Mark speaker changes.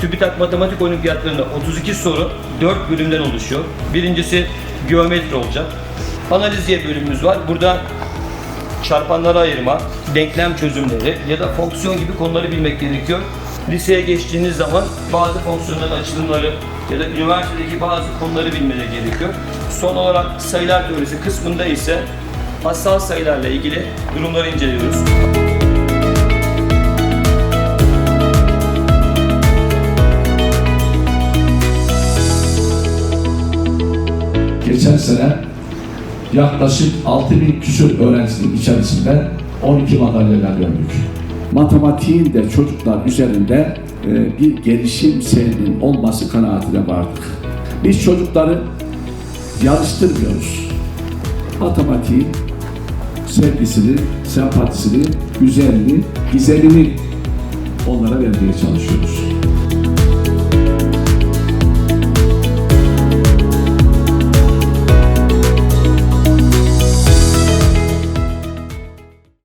Speaker 1: TÜBİTAK Matematik Olimpiyatlarında 32 soru 4 bölümden oluşuyor. Birincisi geometri olacak. Analiz diye bölümümüz var. Burada çarpanlara ayırma, denklem çözümleri ya da fonksiyon gibi konuları bilmek gerekiyor. Liseye geçtiğiniz zaman bazı fonksiyonların açılımları ya da üniversitedeki bazı konuları bilmeleri gerekiyor. Son olarak sayılar teorisi kısmında ise asal sayılarla ilgili durumları inceliyoruz.
Speaker 2: Geçen sene yaklaşık 6000 küsur öğrencisinin içerisinde 12 madalyalar gördük. Matematiğin de çocuklar üzerinde e, bir gelişim seyrinin olması kanaatine vardık. Biz çocukları yarıştırmıyoruz. Matematiğin sevgisini, sempatisini, güzelliğini, gizemini onlara vermeye çalışıyoruz.